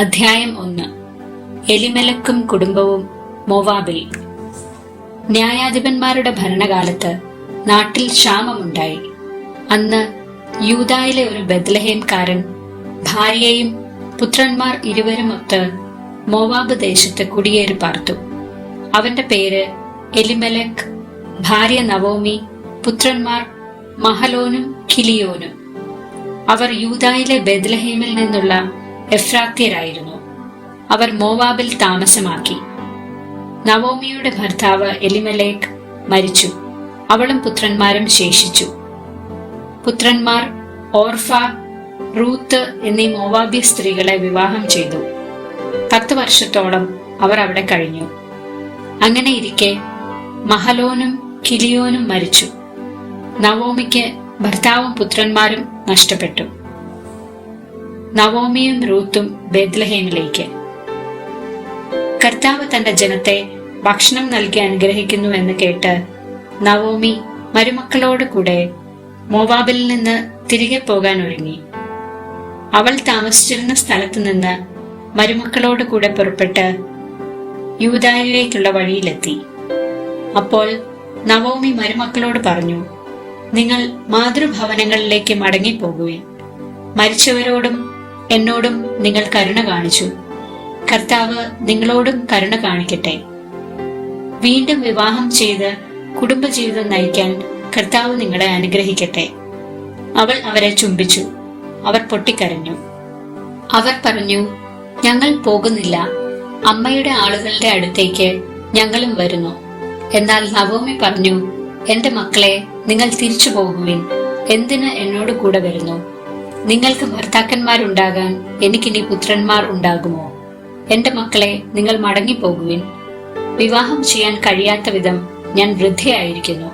അധ്യായം ഒന്ന്. എലിമലക്കും കുടുംബവും മോവാബിൽ. ന്യായാധിപന്മാരുടെ ഭരണകാലത്ത് നാട്ടിൽ ക്ഷാമമുണ്ടായി. അന്ന് യൂതായിലെ ഒരു ബദ്ലഹേംകാരൻ ഭാര്യയും പുത്രന്മാർ ഇരുവരുമൊത്ത് മോവാബ് ദേശത്ത് കുടിയേറി പാർത്തു. അവന്റെ പേര് എലിമലക് ഭാര്യ നവോമി പുത്രന്മാർ മഹലോനും കിലിയോനും. അവർ യൂതായിലെ ബെദ്ലഹേമിൽ നിന്നുള്ള എഫ്രാത്യരായിരുന്നു അവർ മോവാബിൽ താമസമാക്കി. നവോമിയുടെ ഭർത്താവ് എലിമലേഖ് മരിച്ചു. അവളും പുത്രന്മാരും ശേഷിച്ചു. പുത്രന്മാർ ഓർഫ റൂത്ത് എന്നീ മോവാബി സ്ത്രീകളെ വിവാഹം ചെയ്തു. പത്ത് വർഷത്തോളം അവർ അവിടെ കഴിഞ്ഞു. അങ്ങനെ ഇരിക്കെ മഹലോനും കിലിയോനും മരിച്ചു. നവോമിക്ക് ഭർത്താവും പുത്രന്മാരും നഷ്ടപ്പെട്ടു. നവോമിയും റൂത്തും ബേത്ലഹേമിലേക്ക് കർത്താവ് തന്റെ ജനത്തെ ഭക്ഷണം നൽകി അനുഗ്രഹിക്കുന്നു എന്ന് കേട്ട് നവോമി മരുമക്കളോട് കൂടെ മോവാബിൽ നിന്ന് തിരികെ പോകാൻ ഒരുങ്ങി. അവൾ താമസിച്ചിരുന്ന സ്ഥലത്ത് നിന്ന് മരുമക്കളോട് കൂടെ പുറപ്പെട്ട് യൂതായിലേക്കുള്ള വഴിയിലെത്തി. അപ്പോൾ നവോമി മരുമക്കളോട് പറഞ്ഞു നിങ്ങൾ മാതൃഭവനങ്ങളിലേക്ക് മടങ്ങിപ്പോകുവിൻ. മരിച്ചവരോടും എന്നോടും നിങ്ങൾ കരുണ കാണിച്ചു. കർത്താവ് നിങ്ങളോടും കരുണ കാണിക്കട്ടെ. വീണ്ടും വിവാഹം ചെയ്ത് കുടുംബജീവിതം നയിക്കാൻ കർത്താവ് നിങ്ങളെ അനുഗ്രഹിക്കട്ടെ. അവൾ അവരെ ചുംബിച്ചു. അവർ പൊട്ടിക്കരഞ്ഞു. അവർ പറഞ്ഞു ഞങ്ങൾ പോകുന്നില്ല. അമ്മയുടെ ആളുകളുടെ അടുത്തേക്ക് ഞങ്ങളും വരുന്നു. എന്നാൽ നവോമി പറഞ്ഞു എന്റെ മക്കളെ നിങ്ങൾ തിരിച്ചു പോകുവിൻ എന്തിന് എന്നോട് കൂടെ വരുന്നു? നിങ്ങൾക്ക് ഭർത്താക്കന്മാരുണ്ടാകാൻ എനിക്കിനി പുത്രന്മാർ ഉണ്ടാകുമോ? എന്റെ മക്കളെ നിങ്ങൾ മടങ്ങിപ്പോകുവിൻ. വിവാഹം ചെയ്യാൻ കഴിയാത്ത വിധം ഞാൻ വൃദ്ധയായിരിക്കുന്നു.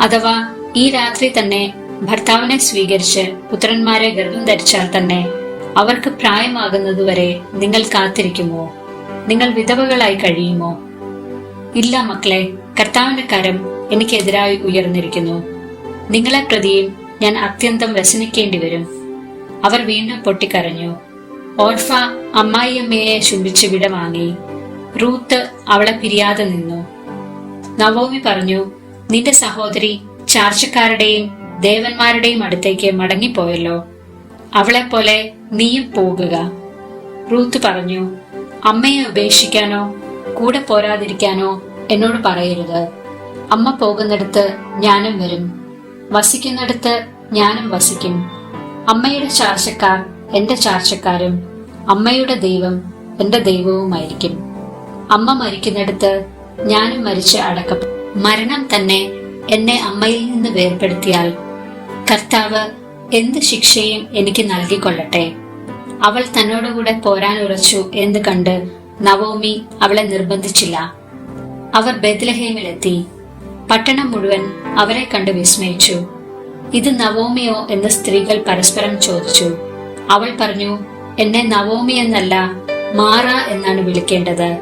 അഥവാ ഈ രാത്രി തന്നെ ഭർത്താവിനെ സ്വീകരിച്ച് പുത്രന്മാരെ ഗർഭം ധരിച്ചാൽ തന്നെ അവർക്ക് പ്രായമാകുന്നതുവരെ നിങ്ങൾ കാത്തിരിക്കുമോ? നിങ്ങൾ വിധവകളായി കഴിയുമോ? ഇല്ല മക്കളെ കർത്താവിന്റെ കരം എനിക്കെതിരായി ഉയർന്നിരിക്കുന്നു. നിങ്ങളെ പ്രതിയും ഞാൻ അത്യന്തം വ്യസനിക്കേണ്ടി വരും അവർ വീണ്ടും പൊട്ടിക്കരഞ്ഞു. ഓർഫ അമ്മായിയമ്മയെ ശുംഭിച്ച് വിടവാങ്ങി റൂത്ത് അവളെ പിരിയാതെ നിന്നു. നവോമി പറഞ്ഞു നിന്റെ സഹോദരി ചാർച്ചക്കാരുടെയും ദേവന്മാരുടെയും അടുത്തേക്ക് മടങ്ങിപ്പോയല്ലോ. അവളെപ്പോലെ നീയും പോകുക. റൂത്ത് പറഞ്ഞു അമ്മയെ ഉപേക്ഷിക്കാനോ കൂടെ പോരാതിരിക്കാനോ എന്നോട് പറയരുത്. അമ്മ പോകുന്നിടത്ത് ഞാനും വരും. വസിക്കുന്നിടത്ത് ഞാനും വസിക്കും. അമ്മയുടെ ചാർച്ചക്കാർ എന്റെ ചാർച്ചക്കാരും അമ്മയുടെ ദൈവം എന്റെ ദൈവവുമായിരിക്കും. അമ്മ മരിക്കുന്നിടത്ത് ഞാനും മരിച്ച് അടക്കം. മരണം തന്നെ എന്നെ അമ്മയിൽ നിന്ന് വേർപെടുത്തിയാൽ കർത്താവ് എന്ത് ശിക്ഷയും എനിക്ക് നൽകിക്കൊള്ളട്ടെ. അവൾ തന്നോടുകൂടെ പോരാൻ ഉറച്ചു എന്ന് കണ്ട് നവോമി അവളെ നിർബന്ധിച്ചില്ല. അവർ ബെത്ലഹേമിലെത്തി പട്ടണം മുഴുവൻ അവരെ കണ്ട് വിസ്മയിച്ചു. ഇത് നവോമിയോ എന്ന് സ്ത്രീകൾ പരസ്പരം ചോദിച്ചു. അവൾ പറഞ്ഞു എന്നെ നവോമി എന്നല്ല മാറ എന്നാണ് വിളിക്കേണ്ടത്.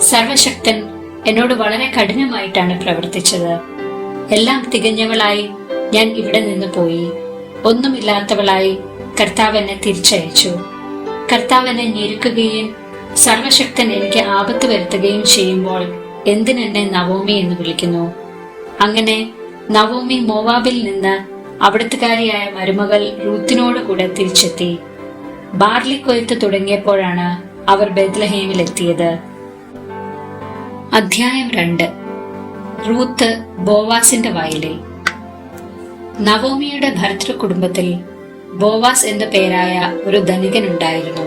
സർവശക്തൻ എന്നോട് വളരെ കഠിനമായിട്ടാണ് പ്രവർത്തിച്ചത്. എല്ലാം തികഞ്ഞവളായി ഞാൻ ഇവിടെ നിന്ന് പോയി. ഒന്നുമില്ലാത്തവളായി കർത്താവ് എന്നെ തിരിച്ചയച്ചു. കർത്താവ് എന്നെ ഞെരുക്കുകയും സർവശക്തൻ എനിക്ക് ആപത്ത് വരുത്തുകയും ചെയ്യുമ്പോൾ എന്തിനെന്നെ നവോമി എന്ന് വിളിക്കുന്നു? അങ്ങനെ നവോമി മോവാബിൽ നിന്ന് അവിടുത്തുകാരിയായ മരുമകൾ റൂത്തിനോട് കൂടെ തിരിച്ചെത്തി. ബാർലി കൊയ്ത്ത് തുടങ്ങിയപ്പോഴാണ് അവർ ബെത്ലഹേമിൽ എത്തിയത് അധ്യായം രണ്ട്. റൂത്ത് ബോവാസിന്റെ വയലിൽ. നവോമിയുടെ ഭർത്തൃ കുടുംബത്തിൽ ബോവാസ് എന്ന പേരായ ഒരു ധനികൻ ഉണ്ടായിരുന്നു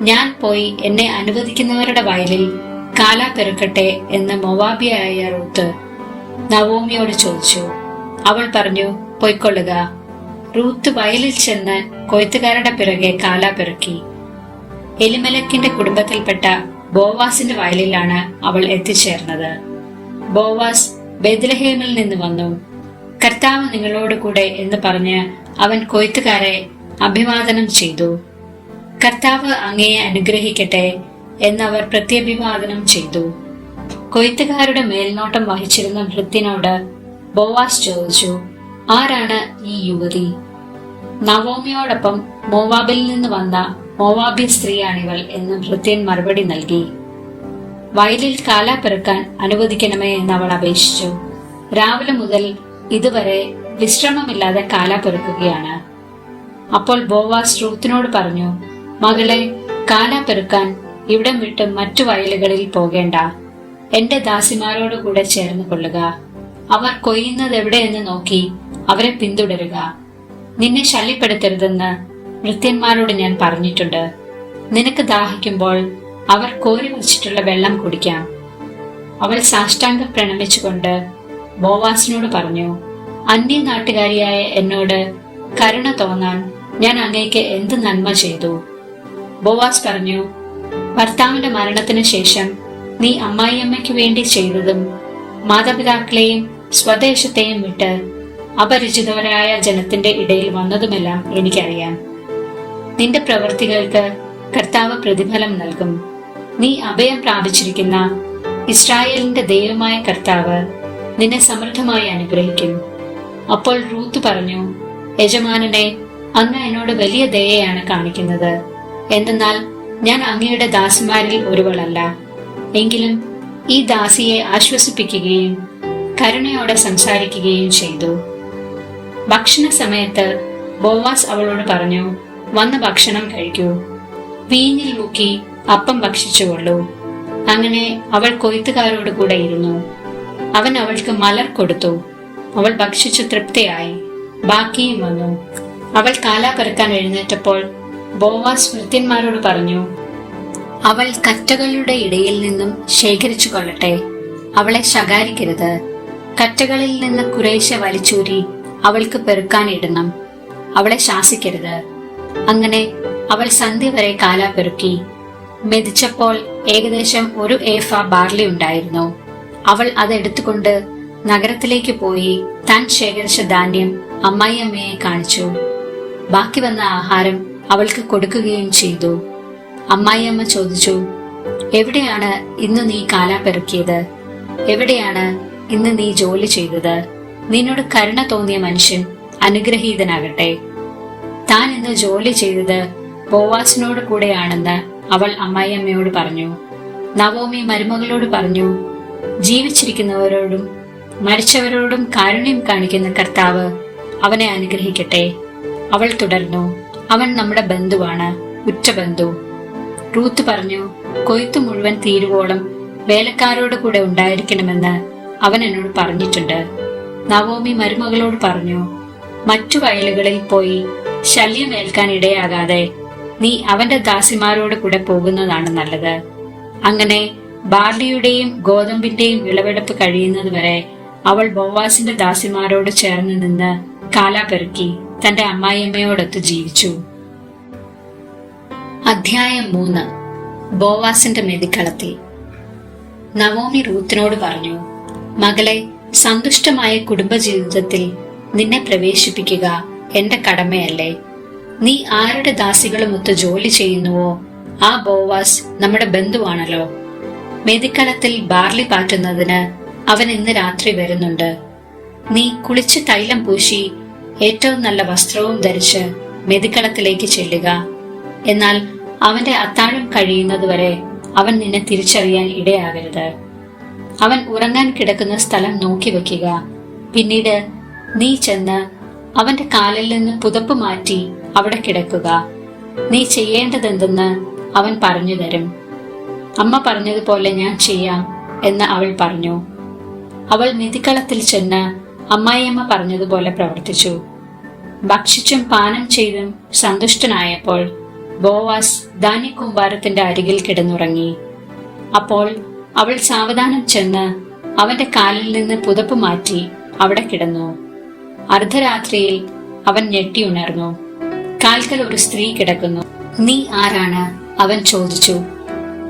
ഞാൻ പോയി എന്നെ അനുവദിക്കുന്നവരുടെ വയലിൽ കാലാ പെറുക്കട്ടെ എന്ന മൊവാബിയായ റൂത്ത് നവോമിയോട് ചോദിച്ചു. അവൾ പറഞ്ഞു പൊയ്ക്കൊള്ളുക. റൂത്ത് വയലിൽ ചെന്ന് കൊയ്ത്തുകാരുടെ പിറകെ കാലാ പിറക്കി. എലിമലക്കിന്റെ കുടുംബത്തിൽപ്പെട്ട ബോവാസിന്റെ വയലിലാണ് അവൾ എത്തിച്ചേർന്നത്. ബോവാസ് ബെദ്ലഹേമിൽ നിന്ന് വന്നു. കർത്താവ് നിങ്ങളോട് കൂടെ എന്ന് പറഞ്ഞ് അവൻ കൊയ്ത്തുകാരെ അഭിവാദനം ചെയ്തു. കർത്താവ് അങ്ങയെ അനുഗ്രഹിക്കട്ടെ എന്നവർ പ്രത്യഭിവാദനം ചെയ്തു. കൊയ്ത്തുകാരുടെ മേൽനോട്ടം വഹിച്ചിരുന്ന ഭൃത്തിനോട് ബോവാസ് ചോദിച്ചു ആരാണ് ഈ യുവതി? നവോമിയോടൊപ്പം മോവാബിൽ നിന്ന് വന്ന മോവാബ്യ സ്ത്രീയാണിവൾ എന്ന് ഭൃത്യൻ മറുപടി നൽകി. വയലിൽ കാല പെറുക്കാൻ അനുവദിക്കണമേ എന്ന് അവൾ അപേക്ഷിച്ചു. രാവിലെ മുതൽ ഇതുവരെ വിശ്രമമില്ലാതെ കാല പെറുക്കുകയാണ്. അപ്പോൾ ബോവാസ് റൂത്തിനോട് പറഞ്ഞു മകളെ കാല പെറുക്കാൻ ഇവിടം വിട്ട് മറ്റു വയലുകളിൽ പോകേണ്ട. എന്റെ ദാസിമാരോട് കൂടെ ചേർന്ന് കൊള്ളുക. അവർ കൊയ്യുന്നത് എവിടെയെന്ന് നോക്കി അവരെ പിന്തുടരുക. നിന്നെ ശല്യപ്പെടുത്തരുതെന്ന് വൃത്യന്മാരോട് ഞാൻ പറഞ്ഞിട്ടുണ്ട്. നിനക്ക് ദാഹിക്കുമ്പോൾ അവർ കോരി വച്ചിട്ടുള്ള വെള്ളം കുടിക്കാം. അവൾ സാഷ്ടാംഗം പ്രണമിച്ചുകൊണ്ട് ബോവാസിനോട് പറഞ്ഞു അന്യ നാട്ടുകാരിയായ എന്നോട് കരുണ തോന്നാൻ ഞാൻ അങ്ങേക്ക് എന്ത് നന്മ ചെയ്തു? ബോവാസ് പറഞ്ഞു ഭർത്താവിന്റെ മരണത്തിന് ശേഷം നീ അമ്മായിയമ്മയ്ക്ക് വേണ്ടി ചെയ്തതും മാതാപിതാക്കളെയും സ്വദേശത്തെയും വിട്ട് അപരിചിതവരായ ജനത്തിന്റെ ഇടയിൽ വന്നതുമെല്ലാം എനിക്കറിയാം. നിന്റെ പ്രവൃത്തികൾക്ക് കർത്താവ് പ്രതിഫലം നൽകും. നീ അഭയം പ്രാപിച്ചിരിക്കുന്ന ഇസ്രായേലിന്റെ ദൈവമായ കർത്താവ് നിന്നെ സമൃദ്ധമായി അനുഗ്രഹിക്കും. അപ്പോൾ റൂത്ത് പറഞ്ഞു യജമാനനെ അങ്ങ് എന്നോട് വലിയ ദയയാണ് കാണിക്കുന്നത്. എന്തെന്നാൽ ഞാൻ അങ്ങയുടെ ദാസിമാരിൽ ഒരുവളല്ല. എങ്കിലും ഈ ദാസിയെ ആശ്വസിപ്പിക്കുകയും കരുണയോടെ സംസാരിക്കുകയും ചെയ്തു. ഭക്ഷണ സമയത്ത് ബോവാസ് അവളോട് പറഞ്ഞു വന്ന് ഭക്ഷണം കഴിക്കൂ. വീഞ്ഞിൽ മുക്കി അപ്പം ഭക്ഷിച്ചുകൊള്ളൂ അങ്ങനെ അവൾ കൊയ്ത്തുകാരോട് കൂടെ ഇരുന്നു. അവൻ അവൾക്ക് മലർ കൊടുത്തു. അവൾ ഭക്ഷിച്ചു തൃപ്തിയായി. ബാക്കിയും വന്നു. അവൾ കാല പെറുക്കാൻ എഴുന്നേറ്റപ്പോൾ ബോവാസ് വൃത്യന്മാരോട് പറഞ്ഞു അവൾ കറ്റകളുടെ ഇടയിൽ നിന്നും ശേഖരിച്ചു കൊള്ളട്ടെ. അവളെ ശകാരിക്കരുത്. കറ്റകളിൽ നിന്ന് കുറേശ്ശെ വലിച്ചൂരി അവൾക്ക് പെറുക്കാനിടണം. അവളെ ശാസിക്കരുത്. അങ്ങനെ അവൾ സന്ധ്യ വരെ കാല പെറുക്കി. മെതിച്ചപ്പോൾ ഏകദേശം ഒരു ഏഫ ബാർലി ഉണ്ടായിരുന്നു. അവൾ അതെടുത്തുകൊണ്ട് നഗരത്തിലേക്ക് പോയി താൻ ശേഖരിച്ച ധാന്യം അമ്മായിയമ്മയെ കാണിച്ചു. ബാക്കി വന്ന ആഹാരം അവൾക്ക് കൊടുക്കുകയും ചെയ്തു. അമ്മായിയമ്മ ചോദിച്ചു എവിടെയാണ് ഇന്ന് നീ കാല പെറുക്കിയത്? എവിടെയാണ് ഇന്ന് നീ ജോലി ചെയ്തത്? നിന്നോട് കരുണ തോന്നിയ മനുഷ്യൻ അനുഗ്രഹീതനാകട്ടെ. താൻ ഇന്ന് ജോലി ചെയ്തത് ബോവാസിനോട് കൂടെയാണെന്ന് അവൾ അമ്മായിയമ്മയോട് പറഞ്ഞു. നവോമി മരുമകളോട് പറഞ്ഞു ജീവിച്ചിരിക്കുന്നവരോടും മരിച്ചവരോടും കാരുണ്യം കാണിക്കുന്ന കർത്താവ് അവനെ അനുഗ്രഹിക്കട്ടെ. അവൾ തുടർന്നു അവൻ നമ്മുടെ ബന്ധുവാണ് ഉറ്റബന്ധു റൂത്ത് പറഞ്ഞു കൊയ്ത്തു മുഴുവൻ തീരുവോളം വേലക്കാരോട് കൂടെ ഉണ്ടായിരിക്കണമെന്ന് അവൻ എന്നോട് പറഞ്ഞിട്ടുണ്ട്. നവോമി മരുമകളോട് പറഞ്ഞു മറ്റു വയലുകളിൽ പോയി ശല്യമേൽക്കാൻ ഇടയാകാതെ നീ അവന്റെ ദാസിമാരോട് കൂടെ പോകുന്നതാണ് നല്ലത്. അങ്ങനെ ബാർലിയുടെയും ഗോതമ്പിന്റെയും വിളവെടുപ്പ് കഴിയുന്നതുവരെ അവൾ ബോവാസിന്റെ ദാസിമാരോട് ചേർന്ന് നിന്ന് കാലാപെറുക്കി തന്റെ അമ്മായിയമ്മയോടൊത്ത് ജീവിച്ചു. അധ്യായം മൂന്ന്. ബോവാസിന്റെ മെതിക്കളത്തിൽ. നവോമി റൂത്തിനോട് പറഞ്ഞു മകളെ സന്തുഷ്ടമായ കുടുംബജീവിതത്തിൽ നിന്നെ പ്രവേശിപ്പിക്കുക എന്റെ കടമയല്ലേ? നീ ആരുടെ ദാസികളുമൊത്ത് ജോലി ചെയ്യുന്നുവോ? ആ ബോവാസ് നമ്മുടെ ബന്ധുവാണല്ലോ. മെതിക്കളത്തിൽ ബാർലി പാറ്റുന്നതിന് അവൻ ഇന്ന് രാത്രി വരുന്നുണ്ട്. നീ കുളിച്ച് തൈലം പൂശി ഏറ്റവും നല്ല വസ്ത്രവും ധരിച്ച് മെതിക്കളത്തിലേക്ക് ചെല്ലുക. എന്നാൽ അവന്റെ അത്താഴം കഴിയുന്നതുവരെ അവൻ നിന്നെ തിരിച്ചറിയാൻ ഇടയാകരുത്. അവൻ ഉറങ്ങാൻ കിടക്കുന്ന സ്ഥലം നോക്കി വെക്കുക. പിന്നീട് നീ ചെന്ന് അവന്റെ കാലിൽ നിന്ന് പുതപ്പ് മാറ്റി അവിടെ കിടക്കുക. നീ ചെയ്യേണ്ടതെന്തെന്ന് അവൻ പറഞ്ഞു തരും. അമ്മ പറഞ്ഞതുപോലെ ഞാൻ ചെയ്യാം എന്ന് അവൾ പറഞ്ഞു. അവൾ നിധിക്കളത്തിൽ ചെന്ന് അമ്മായിയമ്മ പറഞ്ഞതുപോലെ പ്രവർത്തിച്ചു. ഭക്ഷിച്ചും പാനം ചെയ്തും സന്തുഷ്ടനായപ്പോൾ ബോവാസ് ധാന്യകൂമ്പാരത്തിന്റെ അരികിൽ കിടന്നുറങ്ങി. അപ്പോൾ അവൾ സാവധാനം ചെന്ന് അവന്റെ കാലിൽ നിന്ന് പുതപ്പ് മാറ്റി അവിടെ കിടന്നു. അർദ്ധരാത്രിയിൽ അവൻ ഞെട്ടിയുണർന്നു കാൽക്കൽ ഒരു സ്ത്രീ കിടക്കുന്നു. നീ ആരാണ്? അവൻ ചോദിച്ചു.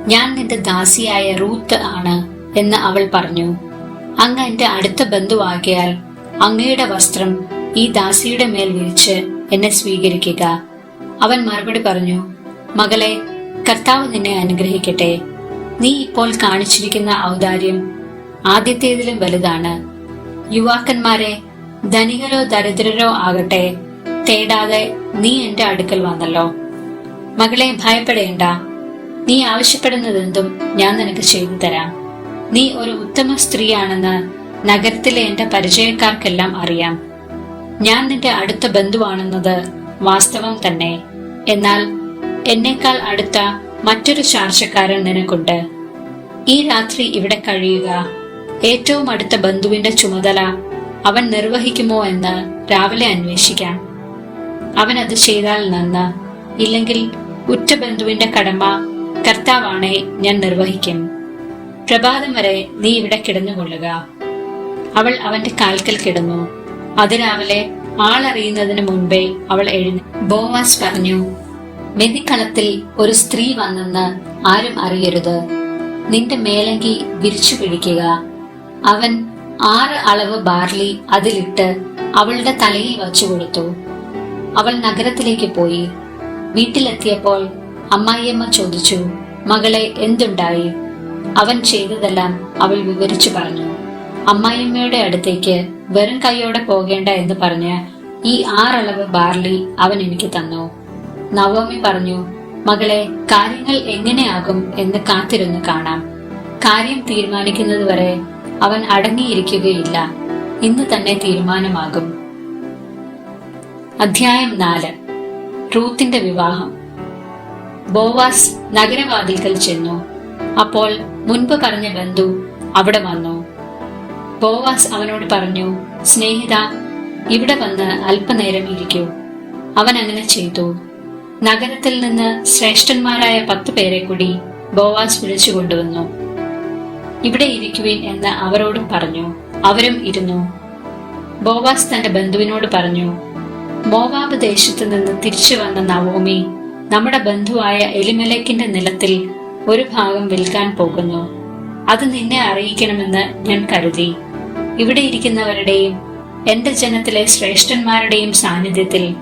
ഞാൻ നിന്റെ ദാസിയായ റൂത്ത് ആണ് എന്ന് അവൾ പറഞ്ഞു. അങ്ങ് എന്റെ അടുത്ത ബന്ധുവാകിയാൽ അങ്ങയുടെ വസ്ത്രം ഈ ദാസിയുടെ മേൽ വിരിച്ച് എന്നെ സ്വീകരിക്കുക. അവൻ മറുപടി പറഞ്ഞു. മകളെ കർത്താവ് നിന്നെ അനുഗ്രഹിക്കട്ടെ. നീ ഇപ്പോൾ കാണിച്ചിരിക്കുന്ന ഔദാര്യം ആദ്യത്തേതിലും വലുതാണ്. യുവാക്കന്മാരെ ധനികരോ ദരിദ്രരോ ആകട്ടെ തേടാതെ നീ എന്റെ അടുക്കൽ വന്നല്ലോ. മകളെ ഭയപ്പെടേണ്ട. നീ ആവശ്യപ്പെടുന്നതെന്തും ഞാൻ നിനക്ക് ചെയ്തു തരാം. നീ ഒരു ഉത്തമ സ്ത്രീയാണെന്ന് നഗരത്തിലെ എന്റെ പരിചയക്കാർക്കെല്ലാം അറിയാം. ഞാൻ നിന്റെ അടുത്ത ബന്ധുവാണെന്നത് വാസ്തവം തന്നെ. എന്നാൽ എന്നേക്കാൾ അടുത്ത മറ്റൊരു ശാർശക്കാരൻ നിനക്കുണ്ട്. ഈ രാത്രി ഇവിടെ കഴിയുക. ഏറ്റവും അടുത്ത ബന്ധുവിന്റെ ചുമതല അവൻ നിർവഹിക്കുമോ എന്ന് രാവിലെ അന്വേഷിക്കാം. അവൻ അത് ചെയ്താൽ നന്ന്. ഇല്ലെങ്കിൽ ഉറ്റ ബന്ധുവിന്റെ കടമ കർത്താവാണെ ഞാൻ നിർവഹിക്കും. പ്രഭാതം വരെ നീ ഇവിടെ കിടന്നുകൊള്ളുക. അവൾ അവന്റെ കാൽക്കൽ കിടന്നു. അതിരാവിലെ ആളറിയുന്നതിന് മുൻപേ അവൾ എഴുന്ന ബോവാസ് പറഞ്ഞു മെതിക്കളത്തിൽ ഒരു സ്ത്രീ വന്നെന്ന് ആരും അറിയരുത്. നിന്റെ മേലങ്കി വിരിച്ചു പിടിക്കുക അവൻ ആറ് അളവ് ബാർലി അതിലിട്ട് അവളുടെ തലയിൽ വച്ചു കൊടുത്തു അവൾ നഗരത്തിലേക്ക് പോയി. വീട്ടിലെത്തിയപ്പോൾ അമ്മായിയമ്മ ചോദിച്ചു മകളെ എന്തുണ്ടായി? അവൻ ചെയ്തതെല്ലാം അവൾ വിവരിച്ചു പറഞ്ഞു. അമ്മായിയമ്മയുടെ അടുത്തേക്ക് വെറും കൈയോടെ പോകേണ്ട എന്ന് പറഞ്ഞ് ഈ ആറളവ് ബാർലി അവൻ എനിക്ക് തന്നു. നവോമി പറഞ്ഞു മകളെ കാര്യങ്ങൾ എങ്ങനെയാകും എന്ന് കാത്തിരുന്ന് കാണാം. കാര്യം തീരുമാനിക്കുന്നതുവരെ അവൻ അടങ്ങിയിരിക്കുകയില്ല. ഇന്ന് തന്നെ തീരുമാനമാകും. അധ്യായം നാല്. റൂത്തിന്റെ വിവാഹം. ബോവാസ് നഗരവാതിൽക്കൽ ചെന്നു. അപ്പോൾ മുൻപ് പറഞ്ഞ ബന്ധു അവിടെ വന്നു. ബോവാസ് അവനോട് പറഞ്ഞു സ്നേഹിത ഇവിടെ വന്ന് അല്പനേരം ഇരിക്കൂ. അവൻ അങ്ങനെ ചെയ്തു. നഗരത്തിൽ നിന്ന് ശ്രേഷ്ഠന്മാരായ പത്തു പേരെ കൂടി ബോവാസ് വിളിച്ചു കൊണ്ടുവന്നു. ഇവിടെ ഇരിക്കുവിൻ എന്ന് അവരോടും പറഞ്ഞു. അവരും ഇരുന്നു. ബോവാസ് തന്റെ ബന്ധുവിനോട് പറഞ്ഞു മോവാബ് ദേശത്ത് നിന്ന് തിരിച്ചു വന്ന നവോമി നമ്മുടെ ബന്ധുവായ എലിമലേക്കിന്റെ നിലത്തിൽ ഒരു ഭാഗം വിൽക്കാൻ പോകുന്നു. അത് നിന്നെ അറിയിക്കണമെന്ന് ഞാൻ കരുതി. ഇവിടെ ഇരിക്കുന്നവരുടെയും എന്റെ ജനത്തിലെ ശ്രേഷ്ഠന്മാരുടെയും സാന്നിധ്യത്തിൽ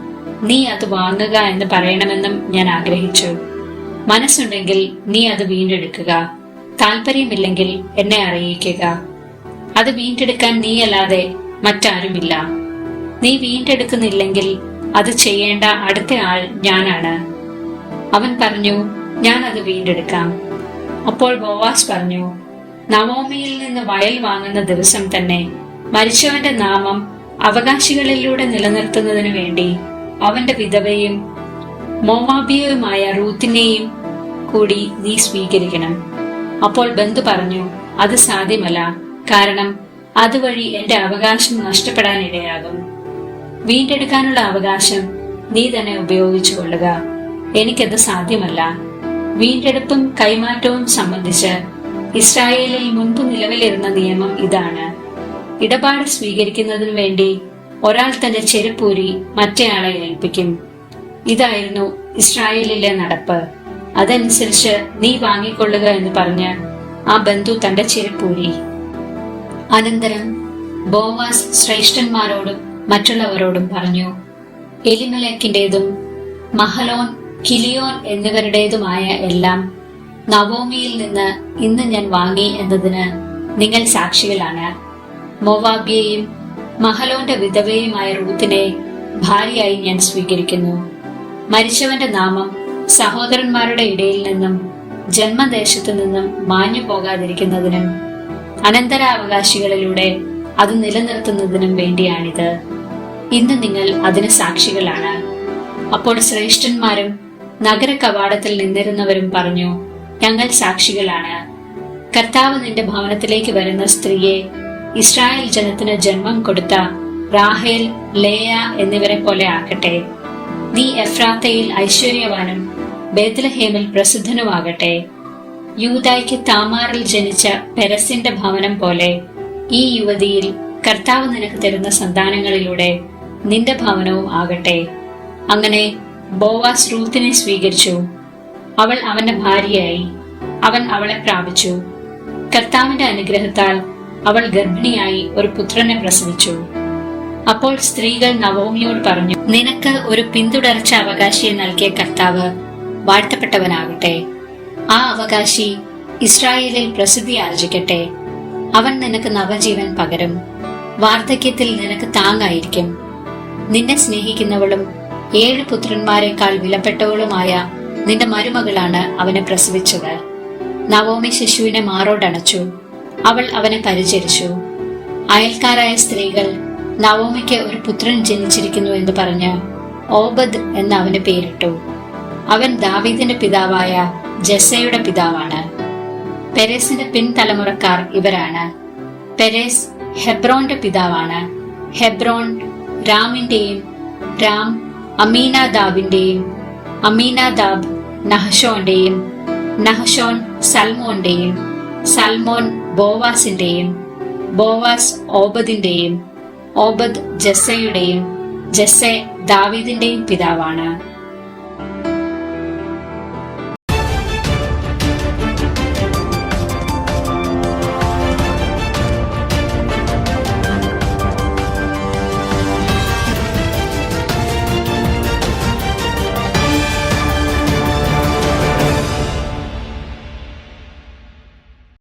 നീ അത് വാങ്ങുക എന്ന് പറയണമെന്നും ഞാൻ ആഗ്രഹിച്ചു. മനസ്സുണ്ടെങ്കിൽ നീ അത് വീണ്ടെടുക്കുക. താല്പര്യമില്ലെങ്കിൽ എന്നെ അറിയിക്കുക. അത് വീണ്ടെടുക്കാൻ നീയല്ലാതെ മറ്റാരുമില്ല. നീ വീണ്ടെടുക്കുന്നില്ലെങ്കിൽ അത് ചെയ്യേണ്ട അടുത്ത ആൾ ഞാനാണ്. അവൻ പറഞ്ഞു ഞാൻ അത് വീണ്ടെടുക്കാം. അപ്പോൾ ബോവാസ് പറഞ്ഞു നവോമിയിൽ നിന്ന് വയൽ വാങ്ങുന്ന ദിവസം തന്നെ മരിച്ചവന്റെ നാമം അവകാശികളിലൂടെ നിലനിർത്തുന്നതിനു വേണ്ടി അവന്റെ വിധവയും മോവാബിയയുമായ റൂത്തിനെയും കൂടി നീ സ്വീകരിക്കണം. അപ്പോൾ ബന്ധു പറഞ്ഞു അത് സാധ്യമല്ല. കാരണം അതുവഴി എന്റെ അവകാശം നഷ്ടപ്പെടാനിടയാകും വീണ്ടെടുക്കാനുള്ള അവകാശം നീ തന്നെ ഉപയോഗിച്ചു കൊള്ളുക. എനിക്കത് സാധ്യമല്ല. വീണ്ടെടുപ്പും കൈമാറ്റവും സംബന്ധിച്ച് ഇസ്രായേലിൽ മുൻപ് നിലവിലിരുന്ന നിയമം ഇതാണ്. ഇടപാട് സ്വീകരിക്കുന്നതിനു വേണ്ടി ഒരാൾ തന്റെ ചെരുപ്പൂരി മറ്റേയാളെ ഏൽപ്പിക്കും. ഇതായിരുന്നു ഇസ്രായേലിലെ നടപ്പ്. അതനുസരിച്ച് നീ വാങ്ങിക്കൊള്ളുക എന്ന് പറഞ്ഞ് ആ ബന്ധു തന്റെ ചെരുപ്പൂരി. അനന്തരം ബോവാസ് ശ്രേഷ്ഠന്മാരോടും മറ്റുള്ളവരോടും പറഞ്ഞു എലിമലേക്കിന്റേതും മഹലോൻ കിലിയോൻ എന്നിവരുടേതുമായ എല്ലാം നവോമിയിൽ നിന്ന് ഇന്ന് ഞാൻ വാങ്ങി എന്നതിന് നിങ്ങൾ സാക്ഷികളാണ്. മോവാബിയെയും മഹലോന്റെ വിധവയുമായ റൂത്തിനെ ഭാര്യയായി ഞാൻ സ്വീകരിക്കുന്നു. മരിച്ചവന്റെ നാമം സഹോദരന്മാരുടെ ഇടയിൽ നിന്നും ജന്മദേശത്തു നിന്നും മാഞ്ഞു പോകാതിരിക്കുന്നതിനും അനന്തരാവകാശികളിലൂടെ അത് നിലനിർത്തുന്നതിനും വേണ്ടിയാണിത്. ഇന്ന് നിങ്ങൾ അതിന് സാക്ഷികളാണ്. അപ്പോൾ ശ്രേഷ്ഠന്മാരും നഗര കവാടത്തിൽ നിന്നിരുന്നവരും പറഞ്ഞു ഞങ്ങൾ സാക്ഷികളാണ്. കർത്താവ് നിന്റെ ഭവനത്തിലേക്ക് വരുന്ന സ്ത്രീയെ ഇസ്രായേൽ ജനത്തിന് ജന്മം കൊടുത്ത റാഹേൽ ലേയ എന്നിവരെ പോലെ ആകട്ടെ. നീ എഫ്രാത്തയിൽ ഐശ്വര്യവാനും ബേത്ലഹേമിൽ പ്രസിദ്ധനുമാകട്ടെ. യൂതായ്ക്ക് താമാറിൽ ജനിച്ച പെരസിന്റെ ഭവനം പോലെ ഈ യുവതിയിൽ കർത്താവ് നിനക്ക് തരുന്ന സന്താനങ്ങളിലൂടെ നിന്റെ ഭവനവും ആകട്ടെ. അങ്ങനെ ബോവാസ് റൂത്തിനെ സ്വീകരിച്ചു. അവൾ അവന്റെ ഭാര്യയായി. അവൻ അവളെ പ്രാപിച്ചു. കർത്താവിന്റെ അനുഗ്രഹത്താൽ അവൾ ഗർഭിണിയായി ഒരു പുത്രനെ പ്രസവിച്ചു. അപ്പോൾ സ്ത്രീകൾ നവോമിയോട് പറഞ്ഞു നിനക്ക് ഒരു പിന്തുടർച്ച അവകാശിയെ നൽകിയ കർത്താവ് വാഴ്ത്തപ്പെട്ടവനാകട്ടെ. ആ അവകാശി ഇസ്രായേലിൽ പ്രസിദ്ധി ആർജിക്കട്ടെ. അവൻ നിനക്ക് നവജീവൻ പകരും. വാർദ്ധക്യത്തിൽ നിനക്ക് താങ്ങായിരിക്കും. നിന്നെ സ്നേഹിക്കുന്നവളും ഏഴ് പുത്രന്മാരെക്കാൾ വിലപ്പെട്ടവളുമായ നിന്റെ മരുമകളാണ് അവനെ പ്രസവിച്ചത്. നവോമി ശിശുവിനെ മാറോടണച്ചു. അവൾ അവനെ പരിചരിച്ചു. അയൽക്കാരായ സ്ത്രീകൾ നവോമിക്ക് ഒരു പുത്രൻ ജനിച്ചിരിക്കുന്നു എന്ന് പറഞ്ഞ് ഓബദ് എന്ന് അവന് പേരിട്ടു. അവൻ ദാവീദിന്റെ പിതാവായ ജസയുടെ പിതാവാണ്. പെരേസിന്റെ പിൻതലമുറക്കാർ ഇവരാണ്. പെരേസ് ഹെബ്രോന്റെ പിതാവാണ്. ഹെബ്രോൺ രാമിന്റെയും രാം അമീനാദാബിന്റെയും അമീനാദാബ് നഹഷോന്റെയും നഹശോൻ സൽമോന്റെയും സൽമോൻ ബോവാസിന്റെയും ബോവാസ് ഓബദിന്റെയും ഓബദ് ജസ്സയുടെയും ജസ്സെ ദാവീദിന്റെയും പിതാവാണ്.